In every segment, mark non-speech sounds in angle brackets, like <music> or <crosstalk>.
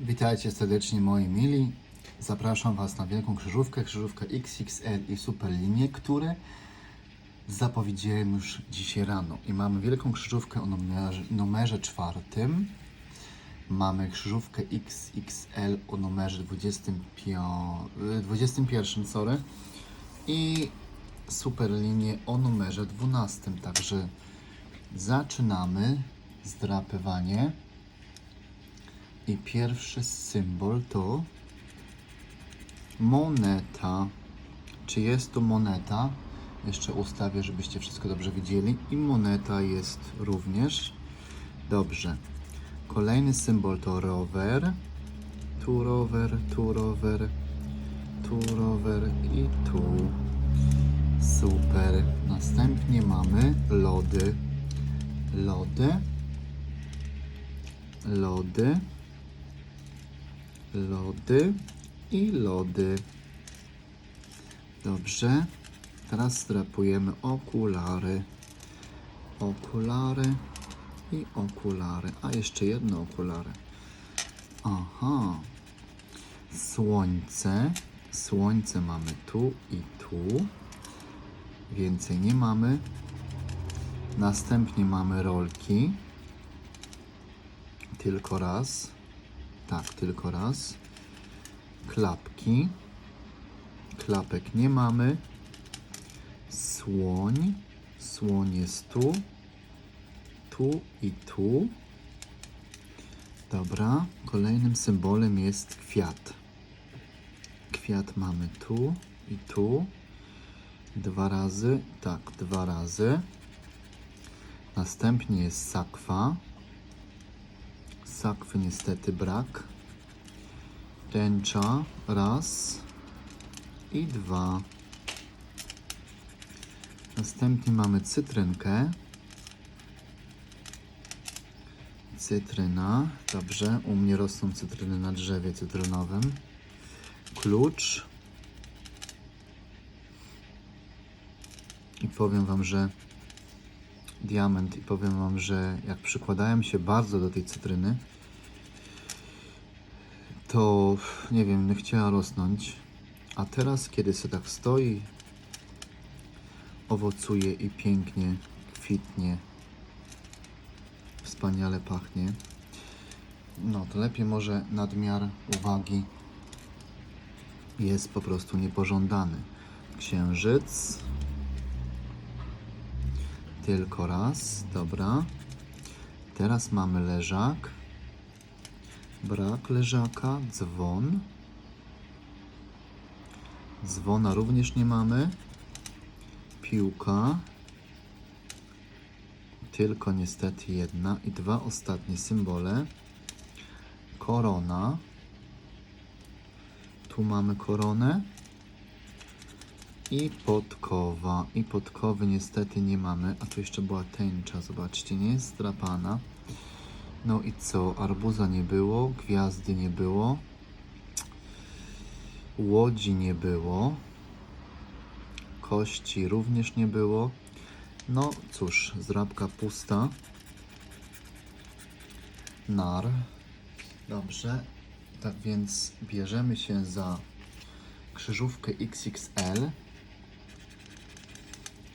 Witajcie serdecznie moi mili. Zapraszam Was na Wielką Krzyżówkę, Krzyżówkę XXL i Super Linię, które zapowiedziałem już dzisiaj rano. I mamy Wielką Krzyżówkę o numerze, numerze czwartym. Mamy Krzyżówkę XXL o numerze 25, y, 21, sorry. I Super Linię o numerze 12. Także zaczynamy zdrapywanie. I pierwszy symbol to moneta. Czy jest to moneta? Jeszcze ustawię, żebyście wszystko dobrze widzieli. I moneta jest również. Dobrze. Kolejny symbol to rower. Tu rower, tu rower, tu rower i tu. Super. Następnie mamy lody. Lody. Lody lody i lody. Dobrze. Teraz strapujemy okulary. Okulary i okulary. A jeszcze jedno okulary. Aha. Słońce. Słońce mamy tu i tu. Więcej nie mamy. Następnie mamy rolki. Tylko raz. Tak, tylko raz. Klapki. Klapek nie mamy. Słoń. Słoń jest tu. Tu i tu. Dobra. Kolejnym symbolem jest kwiat. Kwiat mamy tu i tu. Dwa razy. Tak, dwa razy. Następnie jest sakwa. Sakwy niestety brak. Tęcza raz i dwa. Następnie mamy cytrynkę. Cytryna. Dobrze, u mnie rosną cytryny na drzewie cytrynowym. Klucz. I powiem Wam, że diament i powiem Wam, że jak przykładałem się bardzo do tej cytryny, to nie wiem, nie chciała rosnąć. A teraz, kiedy się tak stoi, owocuje i pięknie kwitnie, wspaniale pachnie, no to lepiej może nadmiar uwagi jest po prostu niepożądany. Księżyc. Tylko raz, dobra. Teraz mamy leżak. Brak leżaka, dzwon. Dzwona również nie mamy. Piłka. Tylko niestety jedna i dwa ostatnie symbole. Korona. Tu mamy koronę. I podkowa. I podkowy niestety nie mamy. A tu jeszcze była tęcza, zobaczcie, nie jest. No i co? Arbuza nie było, gwiazdy nie było, łodzi nie było, kości również nie było. No cóż, zrabka pusta. Nar. Dobrze. Tak więc bierzemy się za krzyżówkę XXL.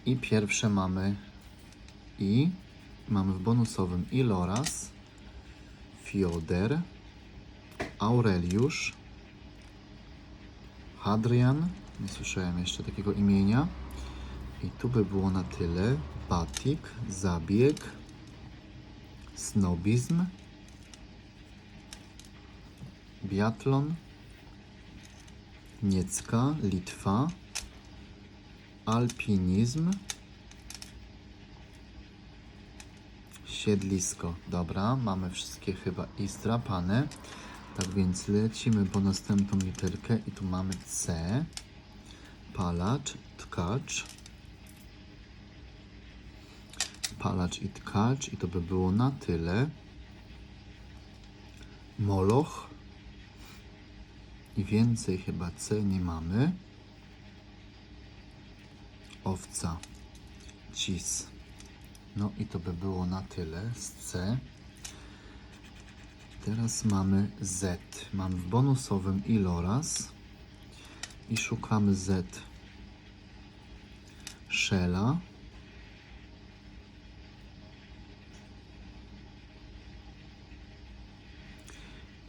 I pierwsze mamy i mamy w bonusowym Iloras, Fioder, Aureliusz, Hadrian, nie słyszałem jeszcze takiego imienia. I tu by było na tyle. Batik, zabieg, snobizm, biatlon, Niecka, Litwa, alpinizm, siedlisko. Dobra, mamy wszystkie chyba i zdrapane. Tak więc lecimy po następną literkę i tu mamy C. Palacz, tkacz. Palacz i tkacz i to by było na tyle. Moloch. I więcej chyba C nie mamy. Owca. Cis. No i to by było na tyle z C. Teraz mamy Z. Mamy w bonusowym iloraz i szukamy Z. Shella.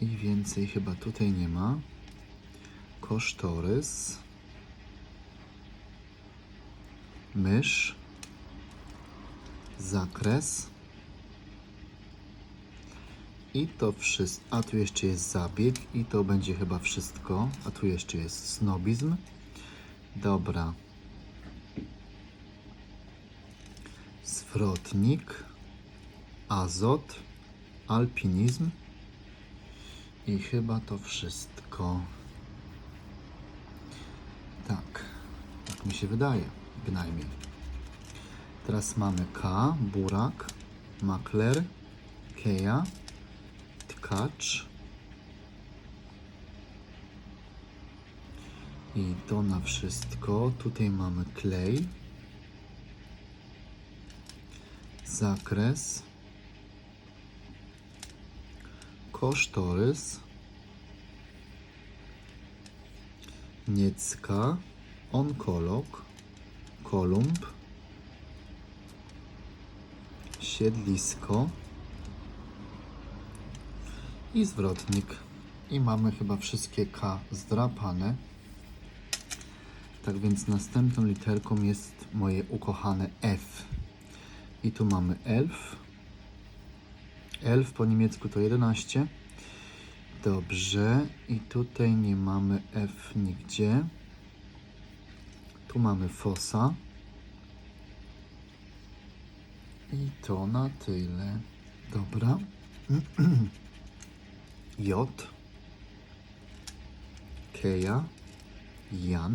I więcej chyba tutaj nie ma. Kosztorys. Mysz. Zakres. I to wszystko. A tu jeszcze jest zabieg i to będzie chyba wszystko. A tu jeszcze jest snobizm. Dobra. Zwrotnik. Azot. Alpinizm. I chyba to wszystko. Tak. Tak mi się wydaje. Bynajmniej. Teraz mamy K. Burak. Makler. Keja tkacz. I to na wszystko. Tutaj mamy klej. Zakres. Kosztorys. Niecka. Onkolog. Kolumb. Siedlisko i zwrotnik. I mamy chyba wszystkie K zdrapane. Tak więc następną literką jest moje ukochane F. I tu mamy elf. Elf po niemiecku to 11. Dobrze. I tutaj nie mamy F nigdzie. Tu mamy fosa. I to na tyle. Dobra. <clears throat> J, Keja, Jan,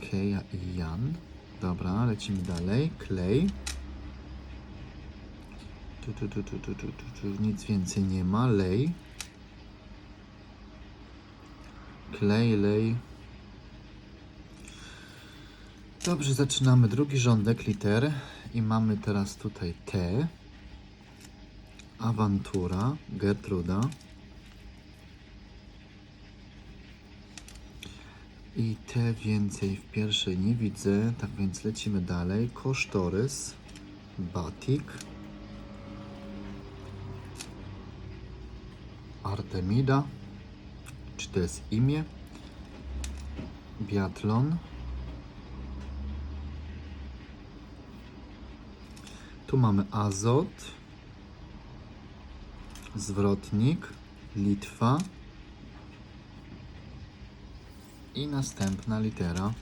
Keja i Jan. Dobra, lecimy dalej. Klej. Tu, tu, tu, tu, tu, tu, tu. Nic więcej nie ma. Lej. Klej, lej. Dobrze, zaczynamy drugi rządek liter i mamy teraz tutaj T. Awantura, Gertruda. I te więcej w pierwszej nie widzę, tak więc lecimy dalej. Kosztorys, Batik, Artemida, czy to jest imię? Biatlon. Tu mamy azot zwrotnik, Litwa i następna litera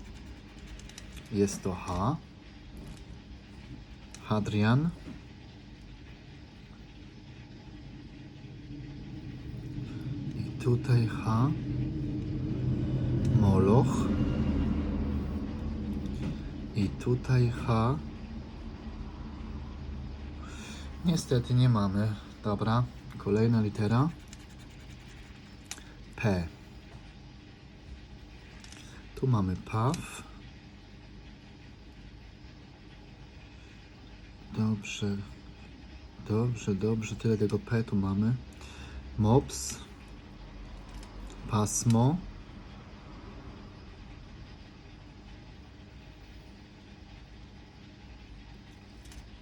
jest to H. Hadrian. I tutaj H. Moloch. I tutaj H. Niestety nie mamy. Dobra. Kolejna litera. P. Tu mamy PAW. Dobrze. Dobrze, dobrze. Tyle tego P tu mamy. MOPS. Pasmo.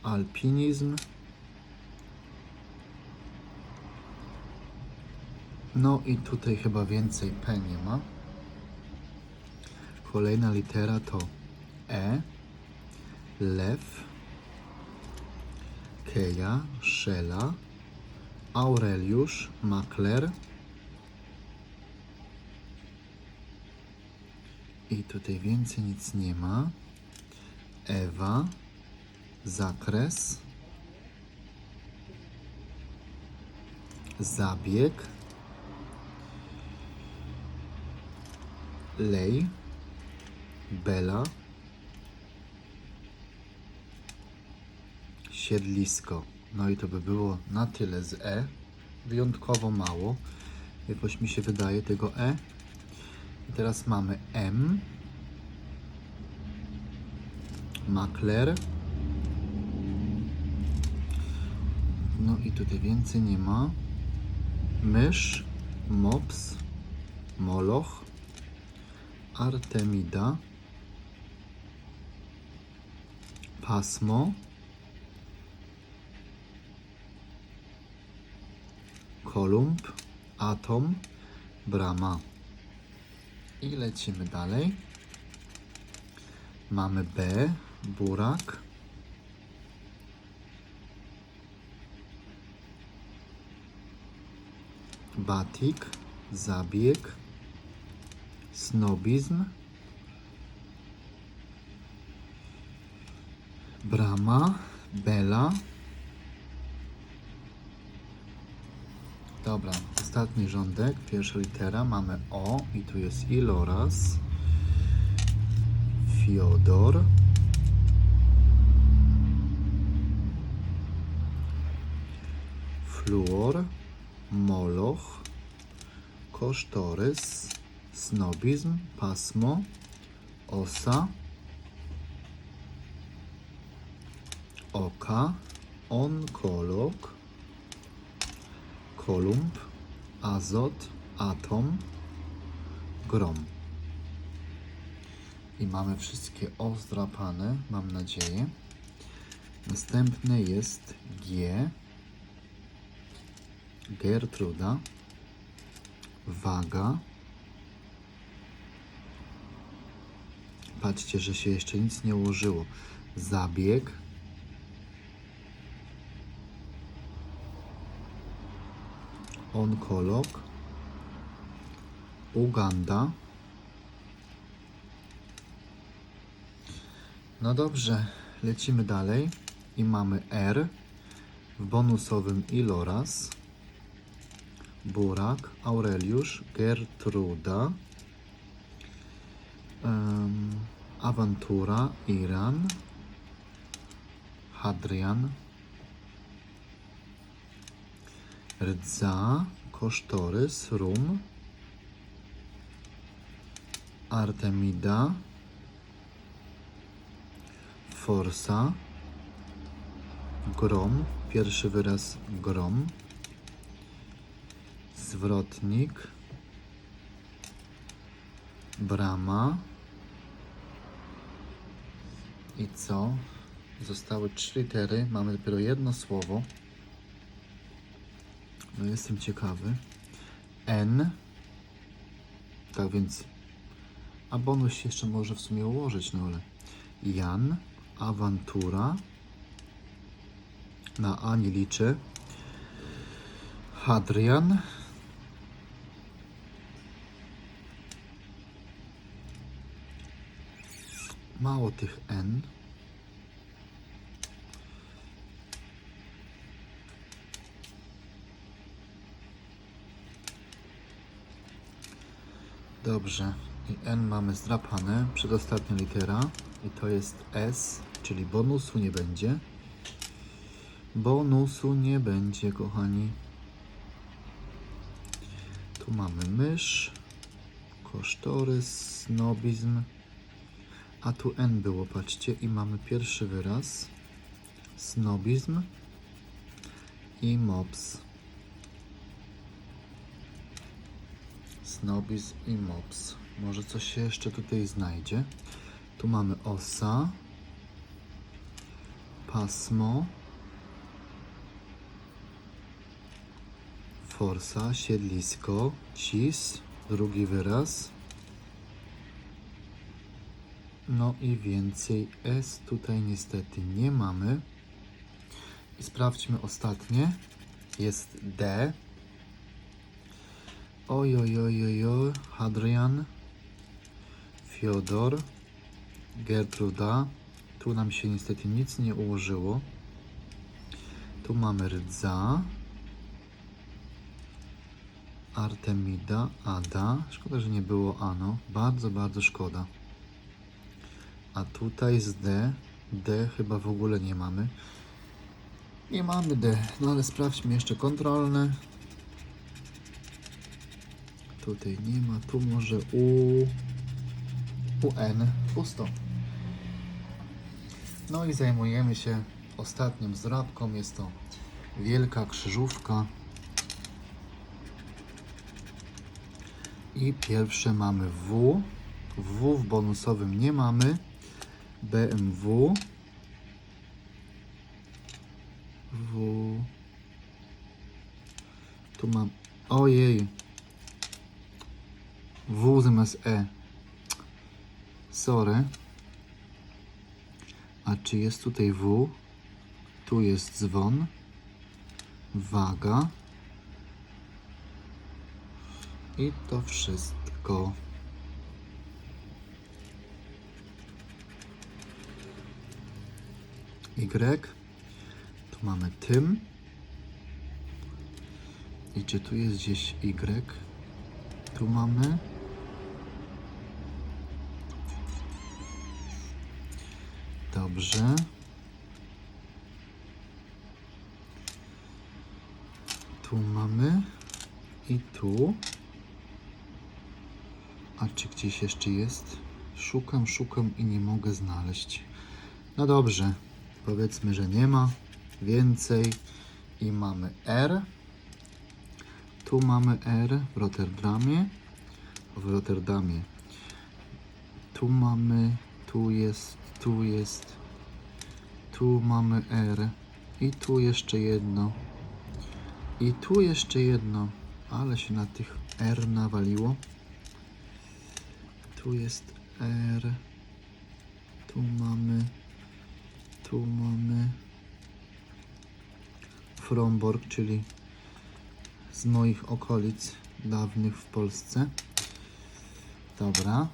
Alpinizm. No i tutaj chyba więcej P nie ma. Kolejna litera to E, Lew, Keja, Szela, Aureliusz, Makler. I tutaj więcej nic nie ma. Ewa, zakres, zabieg, Lej, Bela, Siedlisko. No i to by było na tyle z E. Wyjątkowo mało. Jakoś mi się wydaje tego E. I teraz mamy M. Makler. No i tutaj więcej nie ma. Mysz, mops, moloch, artemida, pasmo, kolumb, atom, brama. I lecimy dalej. Mamy B, burak. Batik, zabieg, snobizm, brama, bela. Dobra, ostatni rządek, pierwsza litera, mamy O i tu jest iloraz, Fiodor, fluor, moloch, kosztorys, snobizm, pasmo, osa, oka, onkolog, kolumb, azot, atom, grom. I mamy wszystkie ozdrapane, mam nadzieję. Następne jest G, Gertruda, waga. Patrzcie, że się jeszcze nic nie ułożyło. Zabieg. Onkolog. Uganda. No dobrze, lecimy dalej i mamy R w bonusowym iloraz. Burak, Aureliusz, Gertruda, em, Awantura, Iran, Hadrian, Rdza, Kosztorys, Rum, Artemida, Forsa, Grom, pierwszy wyraz Grom, zwrotnik, brama i co? Zostały trzy litery, mamy dopiero jedno słowo. No jestem ciekawy. N. Tak więc. A bonus się jeszcze może w sumie ułożyć, no ale. Jan, awantura. Na A nie liczę. Hadrian. Mało tych N. Dobrze. I N mamy zdrapane. Przedostatnia litera. I to jest S, czyli bonusu nie będzie. Bonusu nie będzie, kochani. Tu mamy mysz, kosztorys, snobizm. A tu N było, patrzcie. I mamy pierwszy wyraz. Snobizm i mops. Snobizm i mops. Może coś się jeszcze tutaj znajdzie. Tu mamy osa, pasmo, forsa, siedlisko, cis, drugi wyraz. No i więcej S tutaj niestety nie mamy. I sprawdźmy ostatnie. Jest D. Oj, oj, oj, oj, oj. Hadrian, Fiodor, Gertruda. Tu nam się niestety nic nie ułożyło. Tu mamy Rdza, Artemida, Ada. Szkoda, że nie było Ano. Bardzo, bardzo szkoda. A tutaj z D. D chyba w ogóle nie mamy. Nie mamy D. No ale sprawdźmy jeszcze kontrolne. Tutaj nie ma. Tu może U. UN. Pusto. No i zajmujemy się ostatnią zdrabką. Jest to Wielka krzyżówka. I pierwsze mamy W. W w bonusowym nie mamy. BMW. W. Tu mam. Ojej. W zamiast E. Sorry. A czy jest tutaj W? Tu jest dzwon. Waga. I to wszystko. Y. Tu mamy tym. I czy tu jest gdzieś Y? Tu mamy. Dobrze. Tu mamy i tu. A czy gdzieś jeszcze jest? Szukam, szukam i nie mogę znaleźć. No dobrze, powiedzmy, że nie ma więcej. I mamy R. Tu mamy R w Rotterdamie. W Rotterdamie. Tu mamy, tu jest, tu jest. Tu mamy R. I tu jeszcze jedno. I tu jeszcze jedno. Ale się na tych R nawaliło. Tu jest R. Tu mamy. Tu mamy. Fromborg, czyli z moich okolic dawnych w Polsce. Dobra.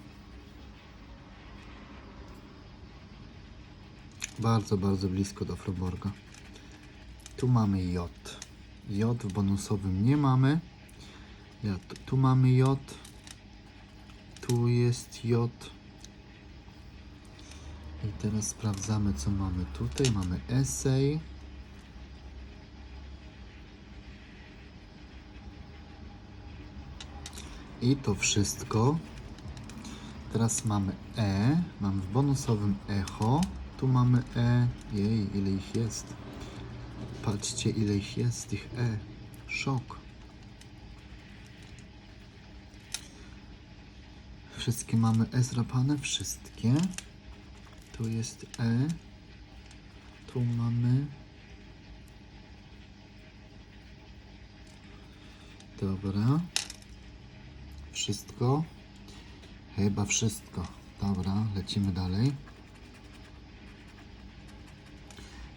Bardzo, bardzo blisko do Fromborga. Tu mamy J. J w bonusowym nie mamy. Ja, tu, tu mamy J. Tu jest J. I teraz sprawdzamy, co mamy tutaj. Mamy essay. I to wszystko. Teraz mamy E. Mamy w bonusowym echo. Tu mamy E. Jej, ile ich jest. Patrzcie, ile ich jest, tych E. Szok. Wszystkie mamy E zrapane, wszystkie. Tu jest E. Tu mamy. Dobra. Wszystko. Chyba wszystko. Dobra, lecimy dalej.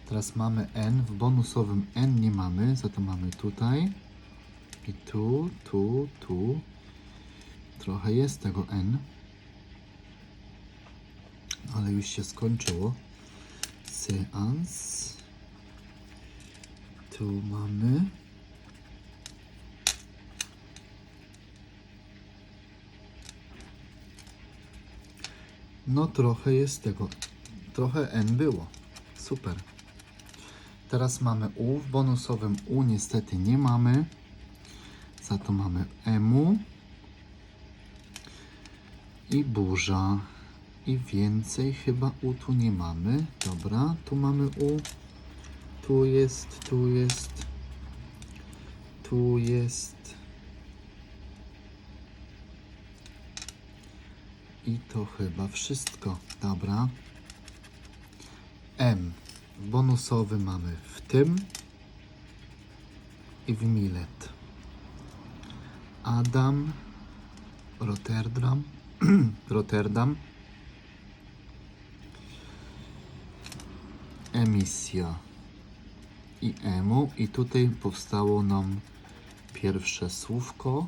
Teraz mamy N. W bonusowym N nie mamy, za to mamy tutaj. I tu, tu, tu. Trochę jest tego N. Ale już się skończyło. Seans. Tu mamy. No trochę jest tego. Trochę N było. Super. Teraz mamy U. W bonusowym U niestety nie mamy. Za to mamy EMU. I burza. I więcej chyba U tu nie mamy. Dobra, tu mamy U. Tu jest, tu jest. Tu jest. I to chyba wszystko. Dobra. M. Bonusowy mamy w tym i w Milet. Adam, Rotterdam, <clears throat> Rotterdam. Emisja i emu i tutaj powstało nam pierwsze słówko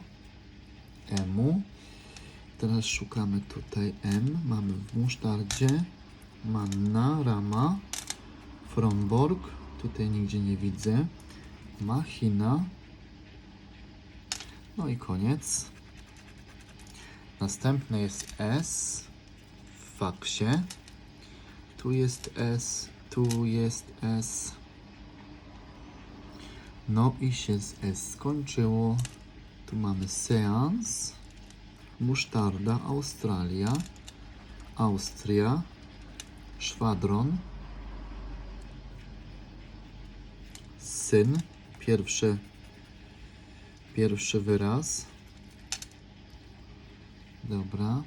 emu. Teraz szukamy tutaj M. Mamy w musztardzie. Manna, rama. Fromborg. Tutaj nigdzie nie widzę. Machina. No i koniec. Następne jest S w faksie. Tu jest S, tu jest S. No i się z S skończyło. Tu mamy seans. Musztarda, Australia, Austria, szwadron, syn, pierwszy, pierwszy wyraz. Dobra.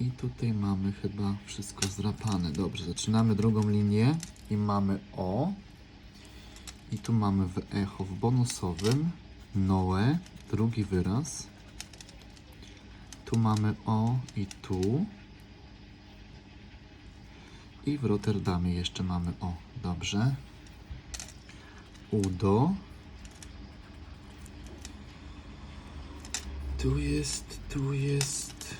I tutaj mamy chyba wszystko zdrapane. Dobrze, zaczynamy drugą linię i mamy O. I tu mamy w echo w bonusowym Noe, drugi wyraz. Tu mamy O i tu. I w Rotterdamie jeszcze mamy O. Dobrze. Udo. Tu jest, tu jest,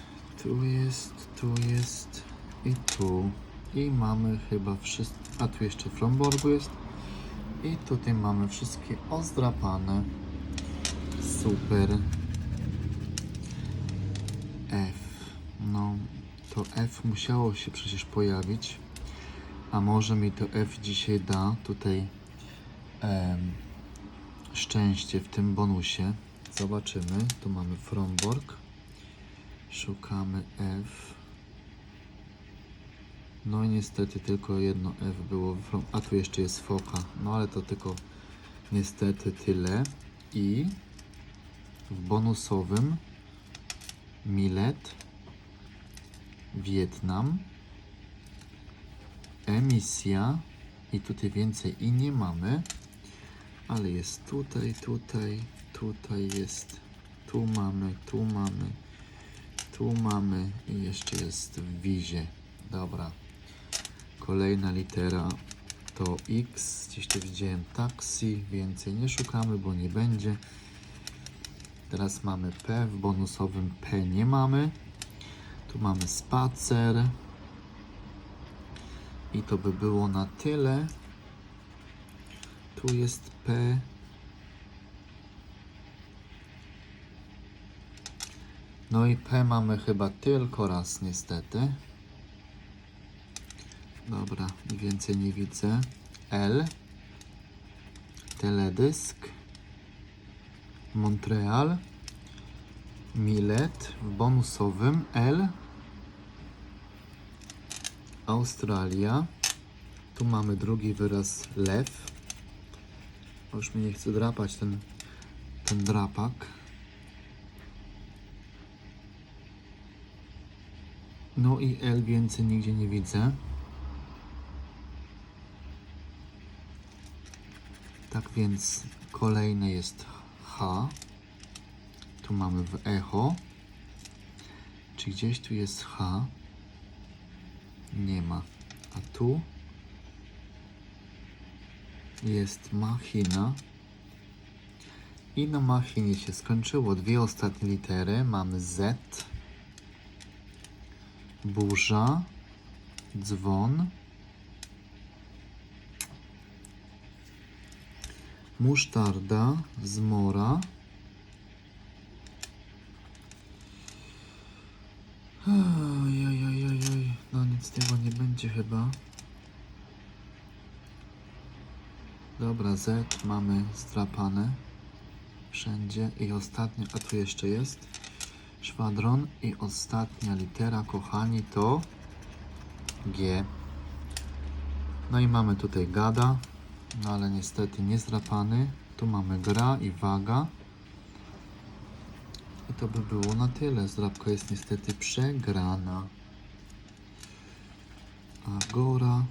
tu jest, tu jest i tu. I mamy chyba wszystko. A tu jeszcze Fromborgu jest. I tutaj mamy wszystkie ozdrapane. Super. F. No, to F musiało się przecież pojawić. A może mi to F dzisiaj da tutaj em, szczęście w tym bonusie. Zobaczymy. Tu mamy Fromborg. Szukamy F. No i niestety tylko jedno F było. A tu jeszcze jest foka. No ale to tylko niestety tyle. I w bonusowym Milet Wietnam emisja i tutaj więcej i nie mamy ale jest tutaj, tutaj, tutaj jest tu mamy, tu mamy tu mamy i jeszcze jest w wizie dobra kolejna litera to X gdzieś tu widziałem taksi więcej nie szukamy, bo nie będzie Teraz mamy P, w bonusowym P nie mamy. Tu mamy spacer. I to by było na tyle. Tu jest P. No i P mamy chyba tylko raz niestety. Dobra, więcej nie widzę. L. Teledysk. Montreal, Milet w bonusowym L, Australia. Tu mamy drugi wyraz lew. Już mi nie chce drapać ten, ten drapak. No i L więcej nigdzie nie widzę. Tak więc kolejne jest H. Tu mamy w echo. Czy gdzieś tu jest H? Nie ma. A tu jest machina. I na machinie się skończyło. Dwie ostatnie litery. Mamy Z. Burza. Dzwon. musztarda, zmora. Oj, oj, oj, oj, oj. No nic z tego nie będzie chyba. Dobra, Z mamy strapane wszędzie i ostatnia, a tu jeszcze jest szwadron i ostatnia litera, kochani, to G. No i mamy tutaj gada, no ale niestety nie zdrapany. Tu mamy gra i waga. I to by było na tyle. Zdrapka jest niestety przegrana. Agora.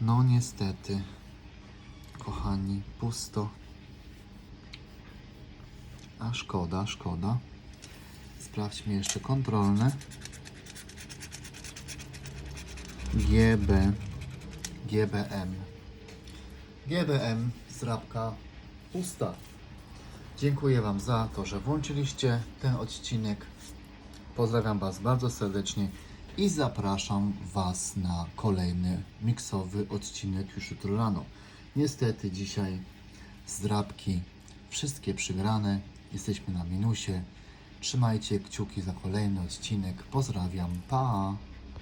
No niestety, kochani, pusto. A szkoda, szkoda. Sprawdźmy jeszcze kontrolne. GB, GBM. GBM, zrabka, pusta. Dziękuję Wam za to, że włączyliście ten odcinek. Pozdrawiam Was bardzo serdecznie i zapraszam Was na kolejny miksowy odcinek już jutro rano. Niestety dzisiaj zdrabki wszystkie przygrane. Jesteśmy na minusie. Trzymajcie kciuki za kolejny odcinek. Pozdrawiam. Pa!